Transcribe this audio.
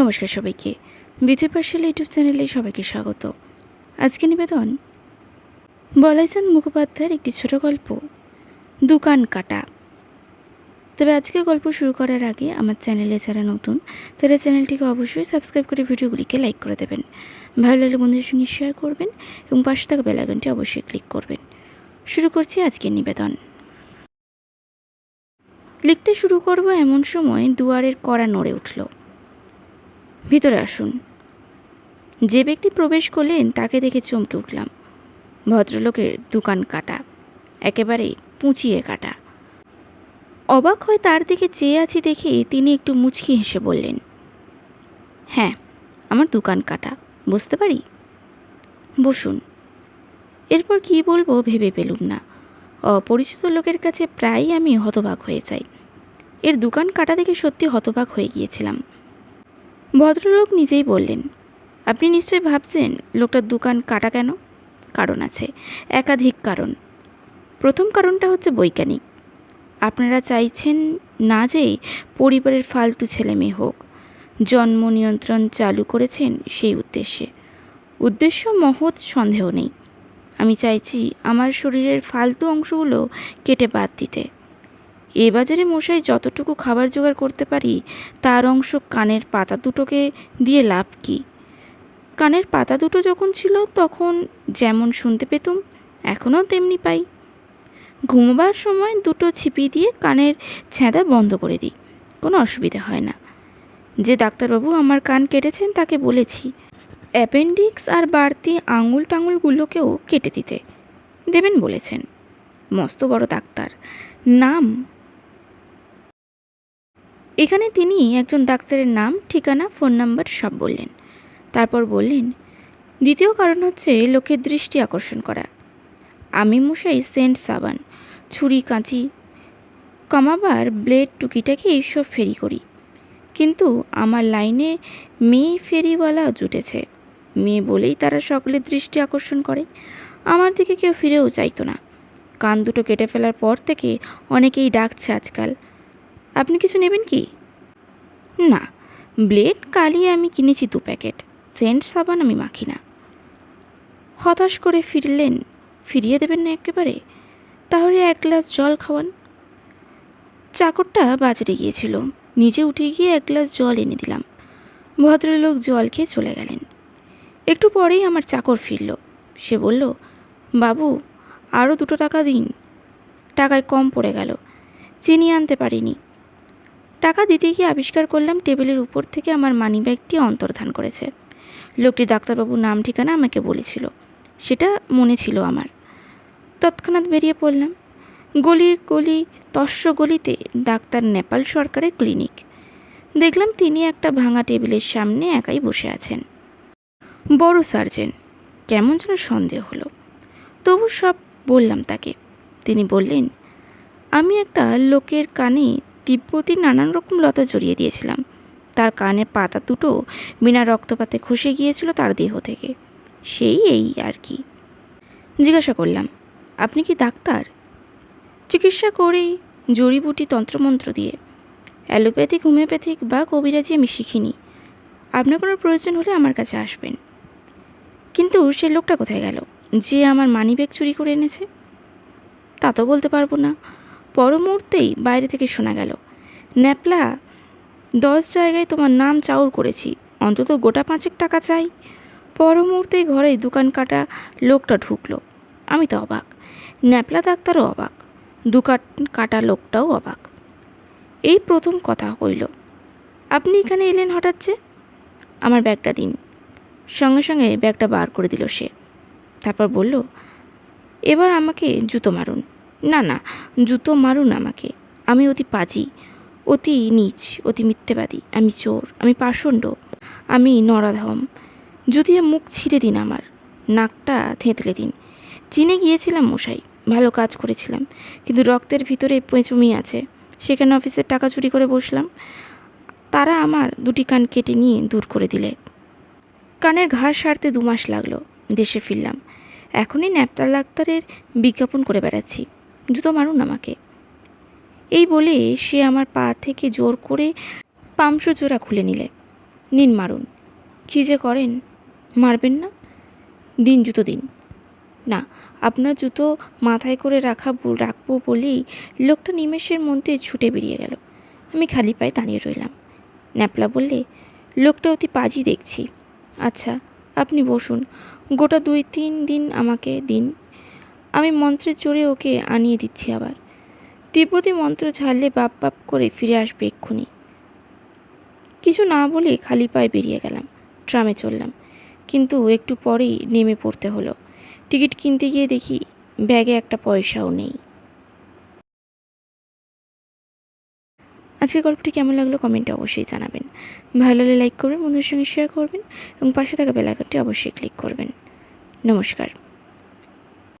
নমস্কার সবাইকে। বিধি পার্সাল ইউটিউব চ্যানেলে সবাইকে স্বাগত। আজকে নিবেদন, বলাইচাঁদ মুখোপাধ্যায়ের একটি ছোট গল্প, দোকান কাটা। তবে আজকে গল্প শুরু করার আগে আমার চ্যানেলে যারা নতুন, তারা চ্যানেলটিকে অবশ্যই সাবস্ক্রাইব করে ভিডিওগুলিকে লাইক করে দেবেন। ভালো লাগলে বন্ধুদের সঙ্গে শেয়ার করবেন এবং পাশে থাকা বেলাইকনটি অবশ্যই ক্লিক করবেন। শুরু করছি আজকের নিবেদন। লিখতে শুরু করব এমন সময় দুয়ারের কড়া নড়ে উঠল। ভিতরে আসুন। যে ব্যক্তি প্রবেশ করলেন, তাকে দেখে চমকে উঠলাম। ভদ্রলোকের দোকান কাটা, একেবারে পুঁচিয়ে কাটা। অবাক হয়ে তার দিকে চেয়ে আছি দেখে তিনি একটু মুচকি হেসে বললেন হ্যাঁ আমার দোকান কাটা, বুঝতে পারি? বসুন। এরপর কী বলব ভেবে পেলুম না। অপরিচিত লোকের কাছে প্রায়ই আমি হতবাক হয়ে যাই। এর দোকান কাটা দেখে সত্যি হতবাক হয়ে গিয়েছিলাম। ভদ্রলোক নিজেই বললেন, আপনি নিশ্চয়ই ভাবছেন লোকটার দোকান কাটা কেন? কারণ আছে, একাধিক কারণ। প্রথম কারণটা হচ্ছে বৈজ্ঞানিক। আপনারা চাইছেন না যে পরিবারের ফালতু ছেলে মেয়ে হোক। জন্ম নিয়ন্ত্রণ চালু করেছেন সেই উদ্দেশ্যে। উদ্দেশ্য, মহৎ, সন্দেহ নেই। আমি চাইছি আমার শরীরের ফালতু অংশগুলো কেটে বাদ দিতে। এ বাজারে মশাই যতটুকু খাবার জোগাড় করতে পারি, তার অংশ কানের পাতা দুটোকে দিয়ে লাভ কি? কানের পাতা দুটো যখন ছিল, তখন যেমন শুনতে পেতুম, এখনও তেমনি পাই। ঘুমোবার সময় দুটো ছিপি দিয়ে কানের ছেঁদা বন্ধ করে দিই, কোনো অসুবিধা হয় না। যে ডাক্তারবাবু আমার কান কেটেছেন, তাকে বলেছি, অ্যাপেন্ডিক্স আর বাড়তি আঙুল টাঙুলগুলোকেও কেটে দিতে। দেবেন বলেছেন। মস্ত বড় ডাক্তার। নাম এখানে তিনি একজন ডাক্তারের নাম, ঠিকানা, ফোন নাম্বার সব বললেন। তারপর বললেন, দ্বিতীয় কারণ হচ্ছে লোকের দৃষ্টি আকর্ষণ করা। আমি মশাই সেন্ট সাবান, ছুরি, কাঁচি, কমাবার ব্লেড, টুকিটাকি এইসব ফেরি করি। কিন্তু আমার লাইনে মেয়ে ফেরিওয়ালা জুটেছে। মেয়ে বলেই তারা সকলের দৃষ্টি আকর্ষণ করে। আমার দিকে কেউ ফিরেও চাইতো না। কান দুটো কেটে ফেলার পর থেকে অনেকেই ডাকছে আজকাল। আপনি কিছু নেবেন কি? না, ব্লেড কালি আমি কিনেছি দু প্যাকেট। সেন্ট সাবান আমি মাখি না। হতাশ করে ফিরলেন, ফিরিয়ে দেবেন না একেবারে? তাহলে এক গ্লাস জল খাওয়ান। চাকরটা বাজারে গিয়েছিল। নিজে উঠে গিয়ে এক গ্লাস জল এনে দিলাম। ভদ্রলোক জল খেয়ে চলে গেলেন। একটু পরেই আমার চাকর ফিরল। সে বলল, বাবু আরও দুটো টাকা দিন। টাকায় কম পড়ে গেল। চিনি আনতে পারিনি। টাকা দিতে গিয়ে আবিষ্কার করলাম টেবিলের উপর থেকে আমার মানিব্যাগটি অন্তর্ধান করেছে। লোকটি ডাক্তারবাবুর নাম, ঠিকানা আমাকে বলেছিল। সেটা মনে ছিল আমার। তৎক্ষণাৎ বেরিয়ে পড়লাম। গলির গলি, তস্য গলিতে ডাক্তার নেপাল সরকারের ক্লিনিক দেখলাম তিনি একটা ভাঙা টেবিলের সামনে একাই বসে আছেন। বড় সার্জেন কেমন যেন সন্দেহ হলো। তবু সব বললাম তাকে। তিনি বললেন, আমি একটা লোকের কানে তিব্বতী নানান রকম লতা জড়িয়ে দিয়েছিলাম। তার কানে পাতা দুটো বিনা রক্তপাতে খসে গিয়েছিল তার দেহ থেকে। সেই এই আর কি। জিজ্ঞাসা করলাম, আপনি কি ডাক্তার? চিকিৎসা করেই জড়িবুটি তন্ত্রমন্ত্র দিয়ে। অ্যালোপ্যাথিক, হোমিওপ্যাথিক বা কবিরাজি আমি শিখিনি। আপনার কোনো প্রয়োজন হলে আমার কাছে আসবেন। কিন্তু সে লোকটা কোথায় গেল? যে আমার মানিব্যাগ চুরি করে এনেছে? তা তো বলতে পারব না। পর মুহূর্তেই বাইরে থেকে শোনা গেল, ন্যাপলা, দশ জায়গায় তোমার নাম চাউর করেছি, অন্তত গোটা পাঁচেক টাকা চাই। পর মুহূর্তেই ঘরে দোকান কাটা লোকটা ঢুকলো। আমি তো অবাক, ন্যাপলা ডাক্তারও অবাক, দোকান কাটা লোকটাও অবাক। এই প্রথম কথা কইল আপনি এখানে এলেন হঠাৎ যে? আমার ব্যাগটা দিন। সঙ্গে সঙ্গে ব্যাগটা বার করে দিল সে। তারপর বলল, এবার আমাকে জুতো মারুন। না না, জুতো মারুন আমাকে। আমি অতি পাজি, অতি নীচ, অতি মিথ্যেবাদী। আমি চোর, আমি পাষণ্ড, আমি নরাধম। যদিও মুখ ছিঁড়ে দিন আমার, নাকটা থেঁতলে দিন। চিনে গিয়েছিলাম মশাই, ভালো কাজ করেছিলাম। কিন্তু রক্তের ভিতরে পেঁচুমি আছে। সেখানে অফিসের টাকা চুরি করে বসলাম। তারা আমার দুটি কান কেটে নিয়ে দূর করে দিলে। কানের ঘাড় সারতে দু মাস লাগল, দেশে ফিরলাম। এখনই ন্যাপটাল ডাক্তারের বিজ্ঞাপন করে বেড়াচ্ছি। জুতো মারুন আমাকে। এই বলে সে আমার পা থেকে জোর করে পামসু জোড়া খুলে নিলে। নিন মারুন, কী যে করেন? মারবেন না? দিন জুতো দিন। না, আপনার জুতো মাথায় করে রাখা রাখব বলেই লোকটা নিমেষের মধ্যে ছুটে বেরিয়ে গেল। আমি খালি পায়ে দাঁড়িয়ে রইলাম। ন্যাপলা বললে, লোকটা অতি পাজি দেখছি। আচ্ছা আপনি বসুন। গোটা দুই তিন দিন আমাকে দিন। আমি মন্ত্রের জোরে ওকে আনিয়ে দিচ্ছি আবার। তিব্বতী মন্ত্র ছাড়লে বাপ বাপ করে ফিরে আসবে এক্ষুনি। কিছু না বলে খালি পায়ে বেরিয়ে গেলাম, ট্রামে চললাম। কিন্তু একটু পরেই নেমে পড়তে হলো। টিকিট কিনতে গিয়ে দেখি ব্যাগে একটা পয়সাও নেই। আজকের গল্পটি কেমন লাগল কমেন্টে অবশ্যই জানাবেন। ভালো লাগলে লাইক করবেন, বন্ধুদের সঙ্গে শেয়ার করবেন এবং পাশে থাকা বেল অবশ্যই ক্লিক করবেন। নমস্কার।